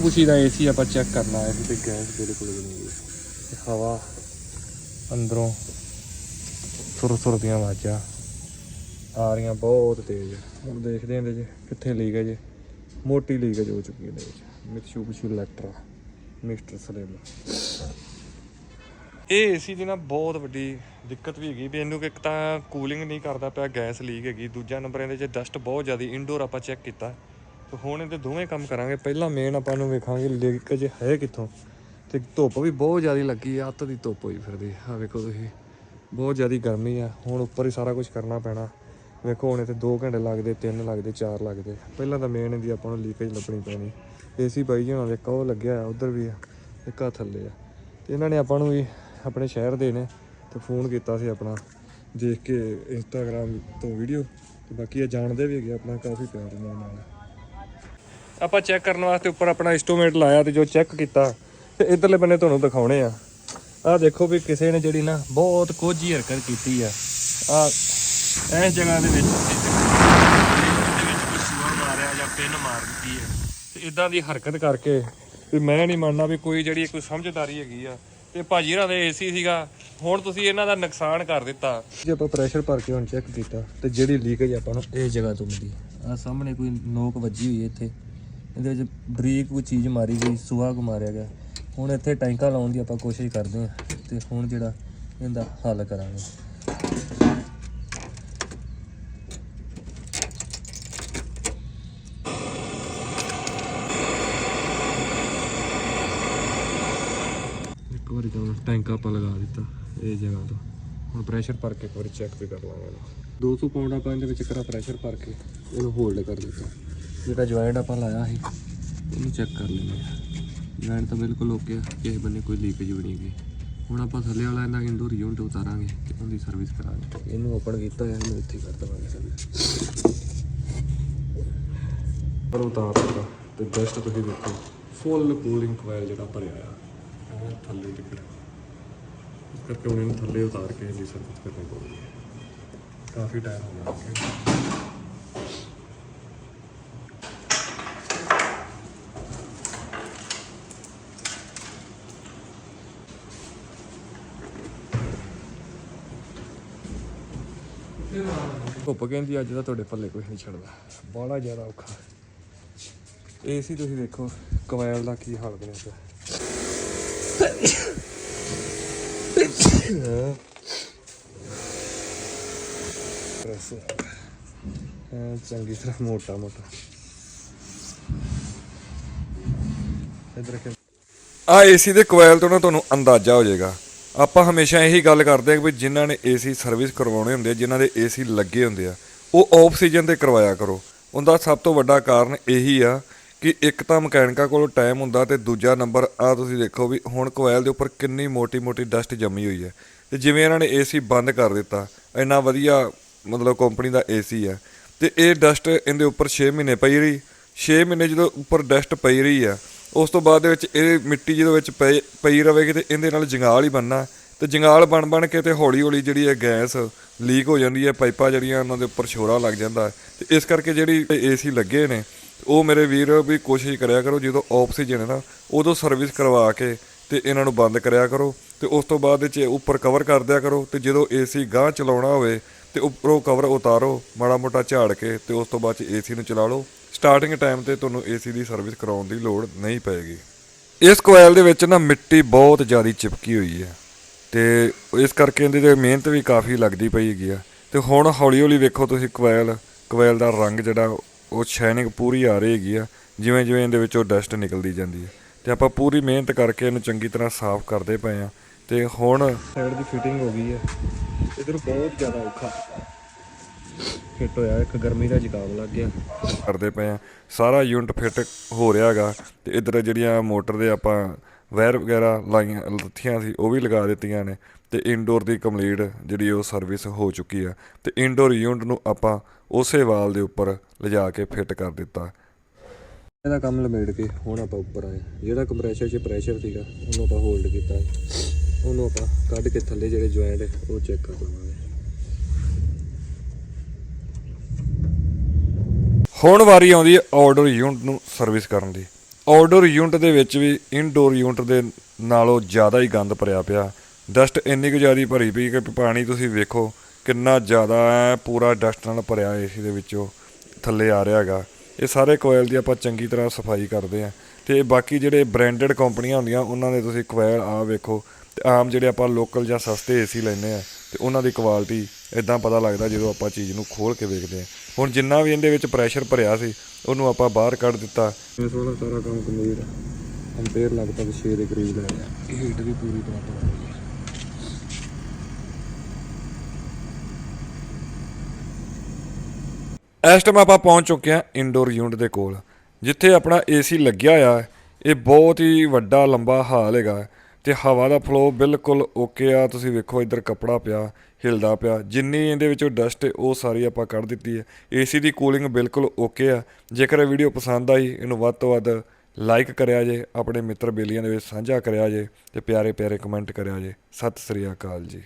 ਖੁਸ਼ੀ ਦਾ ਏਸੀ ਆਪਾਂ ਚੈੱਕ ਕਰਨਾ ਆਇਆ ਤੇ ਗੈਸ ਬਿਲਕੁਲ ਵੀ ਨਹੀਂ ਤੇ ਹਵਾ ਅੰਦਰੋਂ ਸੁਰ ਸੁਰ ਦੀਆਂ ਆਵਾਜ਼ਾਂ ਆ ਰਹੀਆਂ ਬਹੁਤ ਤੇਜ਼। ਹੁਣ ਦੇਖਦੇ ਹਾਂ ਇਹਦੇ 'ਚ ਕਿੱਥੇ ਲੀਕ ਮੋਟੀ ਲੀਕ ਹੋ ਚੁੱਕੀ ਹੈ ਇਹਦੇ ਵਿੱਚ ਮਿਕਸ਼ੂ ਇਲੈਕਟਰਾ ਮਿਸਟਰ ਸਲੇਮ। ਇਹ ਏਸੀ ਦੀ ਨਾ ਬਹੁਤ ਵੱਡੀ ਦਿੱਕਤ ਵੀ ਹੈਗੀ ਵੀ ਇਹਨੂੰ ਇੱਕ ਤਾਂ ਕੂਲਿੰਗ ਨਹੀਂ ਕਰਦਾ ਪਿਆ, ਗੈਸ ਲੀਕ ਹੈਗੀ। ਦੂਜਾ ਨੰਬਰ ਇਹਦੇ 'ਚ ਡਸਟ ਬਹੁਤ ਜ਼ਿਆਦੀ ਇਨਡੋਰ ਆਪਾਂ ਚੈੱਕ ਕੀਤਾ। ਤੇ ਹੁਣ ਇਹਦੇ ਦੋਵੇਂ ਕੰਮ ਕਰਾਂਗੇ। ਪਹਿਲਾਂ ਮੇਨ ਆਪਾਂ ਨੂੰ ਵੇਖਾਂਗੇ ਲੀਕੇਜ ਹੈ ਕਿੱਥੋਂ। ਤੇ ਧੁੱਪ ਵੀ ਬਹੁਤ ਜ਼ਿਆਦਾ ਲੱਗੀ ਆ, ਅੱਤ ਦੀ ਧੁੱਪ ਹੋਈ ਫਿਰਦੀ। ਆ ਵੇਖੋ ਤੁਸੀਂ, ਬਹੁਤ ਜ਼ਿਆਦਾ ਗਰਮੀ ਆ। ਹੁਣ ਉੱਪਰ ਹੀ ਸਾਰਾ ਕੁਝ ਕਰਨਾ ਪੈਣਾ। ਵੇਖੋ ਹੁਣ ਇੱਥੇ 2 ਘੰਟੇ ਲੱਗਦੇ 3 ਲੱਗਦੇ 4 ਲੱਗਦੇ। ਪਹਿਲਾਂ ਤਾਂ ਮੇਨ ਇਹਦੀ ਆਪਾਂ ਨੂੰ ਲੀਕੇਜ ਲੱਭਣੀ ਪੈਣੀ। ਏਸੀ ਬਾਈ ਜੀ ਜਣਾ ਵੇਖੋ ਉਹ ਲੱਗਿਆ ਆ ਉਧਰ ਵੀ ਆ, ਇੱਕ ਆ ਥੱਲੇ ਆ। ਤੇ ਇਹਨਾਂ ਨੇ ਆਪਾਂ ਨੂੰ ਵੀ ਆਪਣੇ ਸ਼ਹਿਰ ਦੇ ਨੇ, ਤੇ ਫੋਨ ਕੀਤਾ ਸੀ ਆਪਣਾ, ਦੇਖ ਕੇ ਇੰਸਟਾਗ੍ਰam ਤੋਂ ਵੀਡੀਓ ਤੇ ਬਾਕੀ ਇਹ ਜਾਣਦੇ ਵੀ ਹੈਗੇ ਆਪਣਾ ਕਾਫੀ ਪਿਆਰ ਇਹਨਾਂ ਨਾਲ। ਆਪਾਂ ਚੈੱਕ ਕਰਨ ਵਾਸਤੇ ਉੱਪਰ ਆਪਣਾ ਐਸਟੀਮੇਟ ਲਾਇਆ ਤੇ ਜੋ ਚੈੱਕ ਕੀਤਾ, ਤੇ ਇਧਰਲੇ ਬੰਨੇ ਤੁਹਾਨੂੰ ਦਿਖਾਉਣੇ ਆ। ਆਹ ਦੇਖੋ ਵੀ ਕਿਸੇ ਨੇ ਜਿਹੜੀ ਨਾ ਬਹੁਤ ਕੋਝੀ ਹਰਕਤ ਕੀਤੀ ਆ। ਆ ਇਸ ਜਗ੍ਹਾ ਦੇ ਵਿੱਚ ਇਹਦੇ ਵਿੱਚ ਕੋਈ ਸੂਆ ਮਾਰਿਆ ਜਾਂ ਪਿੰਨ ਮਾਰ ਦਿੱਤੀ ਹੈ ਤੇ ਇਦਾਂ ਦੀ ਹਰਕਤ ਕਰਕੇ ਵੀ ਮੈਂ ਨਹੀਂ ਮੰਨਣਾ ਵੀ ਕੋਈ ਜਿਹੜੀ ਕੋਈ ਸਮਝਦਾਰੀ ਹੈਗੀ ਆ। ਤੇ ਭਾਜੀ ਹਰਾਂ ਦੇ ਏਸੀ ਸੀਗਾ, ਹੁਣ ਤੁਸੀਂ ਇਹਨਾਂ ਦਾ ਨੁਕਸਾਨ ਕਰ ਦਿੱਤਾ। ਜੇ ਆਪਾਂ ਪ੍ਰੈਸ਼ਰ ਭਰ ਕੇ ਹੁਣ ਚੈੱਕ ਕੀਤਾ, ਤੇ ਜਿਹੜੀ ਲੀਕੇਜ ਆਪਾਂ ਨੂੰ ਇਸ ਜਗ੍ਹਾ ਤੋਂ ਮਿਲੀ ਆ। ਸਾਹਮਣੇ ਕੋਈ ਨੋਕ ਵੱਜੀ ਹੋਈ ਇੱਥੇ। ਇਹਦੇ ਵਿੱਚ ਬਰੀਕ ਕੋਈ ਚੀਜ਼ ਮਾਰੀ ਗਈ ਸੂਆ ਕੋ ਮਾਰਿਆ ਗਿਆ। ਹੁਣ ਇੱਥੇ ਟੈਂਕਾ ਲਾਉਣ ਦੀ ਆਪਾਂ ਕੋਸ਼ਿਸ਼ ਕਰਦੇ ਹਾਂ ਤੇ ਹੁਣ ਜਿਹੜਾ ਇਹਦਾ ਹੱਲ ਕਰਾਂਗੇ। ਇੱਕ ਵਾਰੀ ਤਾਂ ਟੈਂਕ ਆਪਾਂ ਲਗਾ ਦਿੱਤਾ ਇਹ ਜਗ੍ਹਾ ਤੋਂ। ਹੁਣ ਪ੍ਰੈਸ਼ਰ ਭਰ ਕੇ ਇੱਕ ਵਾਰੀ ਚੈੱਕ ਵੀ ਕਰ ਲਾਂਗੇ ਇਹਨੂੰ। 200 ਪਾਉਂਡ ਆਪਾਂ ਇਹਦੇ ਵਿੱਚ ਕਰਾ ਪ੍ਰੈਸ਼ਰ ਭਰ ਕੇ ਇਹਨੂੰ ਹੋਲਡ ਕਰ ਦਿੱਤਾ। ਜਿਹੜਾ ਜੁਆਇੰਟ ਆਪਾਂ ਲਾਇਆ ਸੀ ਉਹਨੂੰ ਚੈੱਕ ਕਰ ਲੈਂਦੇ ਆ ਜੁਆਇੰਟ ਤਾਂ ਬਿਲਕੁਲ ਓਕੇ ਆ ਕਿਸੇ ਬੰਨੇ ਕੋਈ ਲੀਕੇਜ ਵੀ ਨਹੀਂ ਗਈ ਹੁਣ ਆਪਾਂ ਥੱਲੇ ਵਾਲਾ ਇਹਨਾਂ ਇੰਡੋਰ ਯੂਨਿਟ ਉਤਾਰਾਂਗੇ ਤੇ ਉਹਦੀ ਸਰਵਿਸ ਕਰਾਂਗੇ। ਇਹਨੂੰ ਓਪਨ ਕੀਤਾ ਹੋਇਆ ਇਹਨੂੰ ਇੱਥੇ ਕਰ ਦਵਾਂਗੇ ਸਰਵਿਸ ਪਰ ਉਤਾਰ ਦਿੱਤਾ ਤੇ ਜਸਟ ਤੁਸੀਂ ਦੇਖੋ ਫੁੱਲ ਕੂਲਿੰਗ ਕੋਇਲ ਜਿਹੜਾ ਭਰਿਆ ਆ ਉਹ ਥੱਲੇ ਟਿਕਟ ਇਸ ਕਰਕੇ ਹੁਣ ਇਹਨੂੰ ਥੱਲੇ ਉਤਾਰ ਕੇ ਇਹਦੀ ਸਰਵਿਸ ਕਰਨੀ ਪਊਗੀ। ਕਾਫੀ ਟਾਈਮ ਹੋ ਗਿਆ। ਧੁੱਪ ਕਹਿੰਦੀ ਅੱਜ ਤਾਂ ਤੁਹਾਡੇ ਪੱਲੇ ਕੁਝ ਨਹੀਂ ਛੱਡਦਾ। ਬੜਾ ਜ਼ਿਆਦਾ ਔਖਾ। ਏਸੀ ਤੁਸੀਂ ਦੇਖੋ ਕਵੈਲ ਦਾ ਕੀ ਹਾਲ ਬਣਿਆ ਪਿਆ। ਪ੍ਰੈਸ। ਐ ਚੰਗੀ ਤਰ੍ਹਾਂ ਮੋਟਾ ਮੋਟਾ। ਇਧਰ ਕਿ ਆ, ਏਸੀ ਦੇ ਕੋਇਲ ਤੋਂ ਨਾ ਤੁਹਾਨੂੰ ਅੰਦਾਜ਼ਾ ਹੋ ਜਾਏਗਾ। ਆਪਾਂ ਹਮੇਸ਼ਾ ਇਹੀ ਗੱਲ ਕਰਦੇ ਹਾਂ ਕਿ ਵੀ ਜਿਨ੍ਹਾਂ ਨੇ ਏਸੀ ਸਰਵਿਸ ਕਰਵਾਉਣੇ ਹੁੰਦੇ ਆ, ਜਿਨ੍ਹਾਂ ਦੇ ਏਸੀ ਲੱਗੇ ਹੁੰਦੇ ਆ, ਉਹ ਆਫ ਸੀਜ਼ਨ ਤੇ ਕਰਵਾਇਆ ਕਰੋ। ਉਹਦਾ ਸਭ ਤੋਂ ਵੱਡਾ ਕਾਰਨ ਇਹੀ ਆ ਕਿ ਇੱਕ ਤਾਂ ਮਕੈਨਿਕਾਂ ਕੋਲ ਟਾਈਮ ਹੁੰਦਾ ਤੇ ਦੂਜਾ ਨੰਬਰ ਆ ਤੁਸੀਂ ਦੇਖੋ ਵੀ ਹੁਣ ਕੋਇਲ ਦੇ ਉੱਪਰ ਕਿੰਨੀ ਮੋਟੀ-ਮੋਟੀ ਡਸਟ ਜੰਮੀ ਹੋਈ ਹੈ। ਤੇ ਜਿਵੇਂ ਇਹਨਾਂ ਨੇ ਏਸੀ ਬੰਦ ਕਰ ਦਿੱਤਾ, ਇੰਨਾ ਵਧੀਆ ਮਤਲਬ ਕੰਪਨੀ ਦਾ ਏਸੀ ਆ। ਤੇ ਇਹ ਡਸਟ ਇਹਦੇ ਉੱਪਰ 6 ਮਹੀਨੇ ਪਈ ਰਹੀ। 6 ਮਹੀਨੇ ਜਦੋਂ ਉੱਪਰ ਡਸਟ ਪਈ ਰਹੀ ਆ ਉਸ ਤੋਂ ਬਾਅਦ ਦੇ ਵਿੱਚ ਇਹ ਮਿੱਟੀ ਜਦੋਂ ਵਿੱਚ ਪਈ ਪਈ ਰਵੇਗੀ ਤੇ ਇਹਦੇ ਨਾਲ ਜੰਗਾਲ ਹੀ ਬਣਨਾ। ਤੇ ਜੰਗਾਲ ਬਣ ਬਣ ਕੇ ਤੇ ਹੌਲੀ ਹੌਲੀ ਜਿਹੜੀ ਹੈ ਗੈਸ ਲੀਕ ਹੋ ਜਾਂਦੀ ਹੈ, ਪਾਈਪਾਂ ਜਿਹੜੀਆਂ ਉਹਨਾਂ ਦੇ ਉੱਪਰ ਛੋਰਾ ਲੱਗ ਜਾਂਦਾ। ਹੈ। ਤੇ ਇਸ ਕਰਕੇ ਜਿਹੜੀ ਏਸੀ ਲੱਗੇ ਨੇ, ਉਹ ਮੇਰੇ ਵੀਰ ਵੀ ਕੋਸ਼ਿਸ਼ ਕਰਿਆ ਕਰੋ, ਜਦੋਂ ਆਕਸੀਜਨ ਹੈ ਨਾ, ਉਦੋਂ ਸਰਵਿਸ ਕਰਵਾ ਕੇ ਤੇ ਇਹਨਾਂ ਨੂੰ ਬੰਦ ਕਰਿਆ ਕਰੋ। ਤੇ ਉਸ ਤੋਂ ਬਾਅਦ 'ਚ ਉੱਪਰ ਕਵਰ ਕਰ ਦਿਆ ਕਰੋ ਤੇ ਜਦੋਂ ਏਸੀ ਗਾਂਹ ਚਲਾਉਣਾ ਹੋਵੇ ਤੇ ਉੱਪਰੋਂ ਕਵਰ ਉਤਾਰੋ, ਮਾੜਾ ਮੋਟਾ ਝਾੜ ਕੇ ਤੇ ਉਸ ਤੋਂ ਬਾਅਦ ਚ ਏਸੀ ਨੂੰ ਚਲਾ ਲਓ। ਸਟਾਰਟਿੰਗ ਟਾਈਮ ਤੇ ਤੁਹਾਨੂੰ ਏਸੀ ਦੀ ਸਰਵਿਸ ਕਰਾਉਣ ਦੀ ਲੋੜ ਨਹੀਂ ਪਏਗੀ। ਇਸ ਕੋਇਲ ਦੇ ਵਿੱਚ ਨਾ ਮਿੱਟੀ ਬਹੁਤ ਜ਼ਿਆਦਾ ਚਿਪਕੀ ਹੋਈ ਹੈ ਤੇ ਇਸ ਕਰਕੇ ਇਹਦੇ ਤੇ ਮਿਹਨਤ ਵੀ ਕਾਫੀ ਲੱਗਦੀ ਪਈ ਹੈਗੀ ਆ। ਤੇ ਹੁਣ ਹੌਲੀ ਹੌਲੀ ਵੇਖੋ ਤੁਸੀਂ ਕੋਇਲ ਕੋਇਲ ਦਾ ਰੰਗ ਜਿਹੜਾ ਉਹ ਸ਼ਾਈਨਿੰਗ ਪੂਰੀ ਆ ਰਹੀ ਹੈਗੀ ਆ, ਜਿਵੇਂ ਜਿਵੇਂ ਇਹਦੇ ਵਿੱਚੋਂ ਡਸਟ ਨਿਕਲਦੀ ਜਾਂਦੀ ਹੈ। ਤੇ ਆਪਾਂ ਪੂਰੀ ਮਿਹਨਤ ਕਰਕੇ ਇਹਨੂੰ ਚੰਗੀ ਤਰ੍ਹਾਂ ਸਾਫ਼ ਕਰਦੇ ਪਏ ਆ ਤੇ ਹੁਣ ਸਾਈਡ ਦੀ ਫਿਟਿੰਗ ਹੋ ਗਈ ਹੈ। ਇਧਰ ਬਹੁਤ ਜ਼ਿਆਦਾ ਔਖਾ। ਫਿੱਟ ਹੋਇਆ ਇੱਕ ਗਰਮੀ ਦਾ ਜ਼ੁਕਾਮ ਲੱਗ ਗਿਆ। ਕਰਦੇ ਪਏ ਆ। ਸਾਰਾ ਯੂਨਿਟ ਫਿੱਟ ਹੋ ਰਿਹਾ ਹੈਗਾ ਤੇ ਇਧਰ ਜਿਹੜੀਆਂ ਮੋਟਰ ਦੇ ਆਪਾਂ ਵਾਇਰ ਵਗੈਰਾ ਲਾਈਆਂ ਲੱਥੀਆਂ ਸੀ ਉਹ ਵੀ ਲਗਾ ਦਿੱਤੀਆਂ ਨੇ ਤੇ ਇਨਡੋਰ ਦੀ ਕੰਪਲੀਟ ਜਿਹੜੀ ਉਹ ਸਰਵਿਸ ਹੋ ਚੁੱਕੀ ਆ ਤੇ ਇਨਡੋਰ ਯੂਨਿਟ ਨੂੰ ਆਪਾਂ ਉਸੇ ਵਾਲ ਦੇ ਉੱਪਰ ਲਿਜਾ ਕੇ ਫਿੱਟ ਕਰ ਦਿੱਤਾ। ਇਹਦਾ ਕੰਮ ਲਮੇੜ ਕੇ ਹੁਣ ਆਪਾਂ ਉੱਪਰ ਆਏ ਜਿਹੜਾ ਕੰਪਰੈਸ਼ਰ 'ਚ ਪ੍ਰੈਸ਼ਰ ਸੀਗਾ ਉਹਨੂੰ ਆਪਾਂ ਹੋਲਡ ਕੀਤਾ। ਉਹਨੂੰ ਆਪਾਂ ਕੱਢ ਕੇ ਥੱਲੇ ਜਿਹੜੇ ਜੁਆਇੰਟ ਉਹ ਚੈੱਕ ਕਰ ਲਵਾਂਗੇ। ਹੁਣ ਵਾਰੀ ਆਉਂਦੀ ਹੈ ਆਰਡਰ ਯੂਨਿਟ ਨੂੰ ਸਰਵਿਸ ਕਰਨ ਦੀ। ਆਊਟਡੋਰ ਯੂਨਿਟ ਦੇ ਵਿੱਚ ਵੀ ਇਨਡੋਰ ਯੂਨਿਟ ਦੇ ਨਾਲੋਂ ਜ਼ਿਆਦਾ ਹੀ ਗੰਦ ਭਰਿਆ ਪਿਆ। ਡਸਟ ਇੰਨੀ ਕੁ ਜ਼ਿਆਦਾ ਭਰੀ ਪਈ ਕਿ ਪਾਣੀ ਤੁਸੀਂ ਵੇਖੋ ਕਿੰਨਾ ਜ਼ਿਆਦਾ ਹੈ ਪੂਰਾ ਡਸਟ ਨਾਲ ਭਰਿਆ ਏਸੀ ਦੇ ਵਿੱਚੋਂ ਥੱਲੇ ਆ ਰਿਹਾ ਹੈਗਾ। ਇਹ ਸਾਰੇ ਕੋਇਲ ਦੀ ਆਪਾਂ ਚੰਗੀ ਤਰ੍ਹਾਂ ਸਫ਼ਾਈ ਕਰਦੇ ਆ ਤੇ ਬਾਕੀ ਜਿਹੜੇ ਬ੍ਰਾਂਡਡ ਕੰਪਨੀਆਂ ਹੁੰਦੀਆਂ, ਉਹਨਾਂ ਦੇ ਤੁਸੀਂ ਕੋਇਲ ਆ ਵੇਖੋ। ਤੇ ਆਮ ਜਿਹੜੇ ਆਪਾਂ ਲੋਕਲ ਜਾਂ ਸਸਤੇ ਏਸੀ ਲੈਂਦੇ ਆ ਤੇ ਉਹਨਾਂ ਦੀ ਕੁਆਲਿਟੀ ਇਦਾਂ ਪਤਾ ਲੱਗਦਾ ਜਦੋਂ ਆਪਾਂ ਚੀਜ਼ ਨੂੰ ਖੋਲ ਕੇ ਵੇਖਦੇ ਆ ਹੁਣ ਜਿੰਨਾ ਵੀ ਇਹਦੇ ਵਿੱਚ ਪ੍ਰੈਸ਼ਰ ਭਰਿਆ ਸੀ ਉਹਨੂੰ ਆਪਾਂ ਬਾਹਰ ਕੱਢ ਦਿੱਤਾ। ਇਸ ਵਾਲਾ ਸਾਰਾ ਕੰਮ ਕੰਪਲੀਟ ਅੰਪੇਅਰ ਲਗਭਗ 6 ਦੇ ਕਰੀਬ ਲੈ ਰਿਹਾ ਹੀਟ ਵੀ ਪੂਰੀ ਤਰ੍ਹਾਂ ਪਾ ਹੈ ਇਸ ਟਾਈਮ ਆਪਾਂ ਪਹੁੰਚ ਚੁੱਕੇ ਹਾਂ ਇਨਡੋਰ ਯੂਨਿਟ ਦੇ ਕੋਲ ਜਿੱਥੇ ਆਪਣਾ ਏਸੀ ਲੱਗਿਆ ਹੋਇਆ ਹੈ। ਇਹ ਬਹੁਤ ਹੀ ਵੱਡਾ ਲੰਬਾ ਹਾਲ ਹੈਗਾ ਤੇ ਹਵਾ ਦਾ ਫਲੋ ਬਿਲਕੁਲ ਓਕੇ ਆ। ਤੁਸੀਂ ਵੇਖੋ, ਇੱਧਰ ਕੱਪੜਾ ਪਿਆ, ਹਿਲਦਾ ਪਿਆ। ਜਿੰਨੀ ਇਹਦੇ ਵਿੱਚੋਂ ਡਸਟ ਹੈ ਉਹ ਸਾਰੀ ਆਪਾਂ ਕੱਢ ਦਿੱਤੀ ਹੈ ਏਸੀ ਦੀ ਕੂਲਿੰਗ ਬਿਲਕੁਲ ਓਕੇ ਆ। ਜੇਕਰ ਇਹ ਵੀਡੀਓ ਪਸੰਦ ਆਈ, ਇਹਨੂੰ ਵੱਧ ਤੋਂ ਵੱਧ ਲਾਈਕ ਕਰਿਆ ਜੇ, ਆਪਣੇ ਮਿੱਤਰ ਬੇਲੀਆਂ ਦੇ ਵਿੱਚ ਸਾਂਝਾ ਕਰਿਆ ਜੇ, ਤੇ ਪਿਆਰੇ ਪਿਆਰੇ ਕਮੈਂਟ ਕਰਿਆ ਜੇ। ਸਤਿ ਸ੍ਰੀ ਅਕਾਲ ਜੀ।